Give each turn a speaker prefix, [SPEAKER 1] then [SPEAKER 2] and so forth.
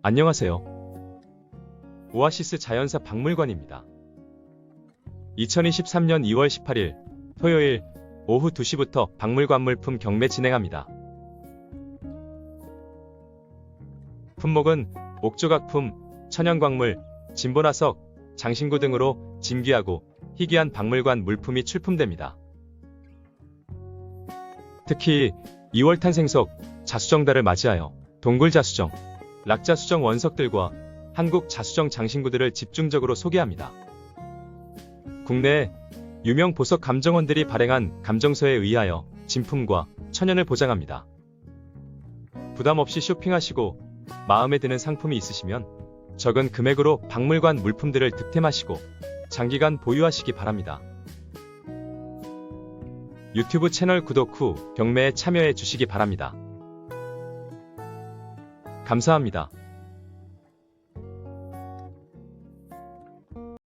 [SPEAKER 1] 안녕하세요. 오아시스 자연사 박물관입니다. 2023년 2월 18일 토요일 오후 2시부터 박물관 물품 경매 진행합니다. 품목은 옥조각품, 천연광물, 진보나석, 장신구 등으로 진귀하고 희귀한 박물관 물품이 출품됩니다. 특히 2월 탄생석 자수정달을 맞이하여 동굴 자수정, 락자 수정 원석들과 한국 자수정 장신구들을 집중적으로 소개합니다. 국내 유명 보석 감정원들이 발행한 감정서에 의하여 진품과 천연을 보장합니다. 부담 없이 쇼핑하시고 마음에 드는 상품이 있으시면 적은 금액으로 박물관 물품들을 득템하시고 장기간 보유하시기 바랍니다. 유튜브 채널 구독 후 경매에 참여해 주시기 바랍니다. 감사합니다.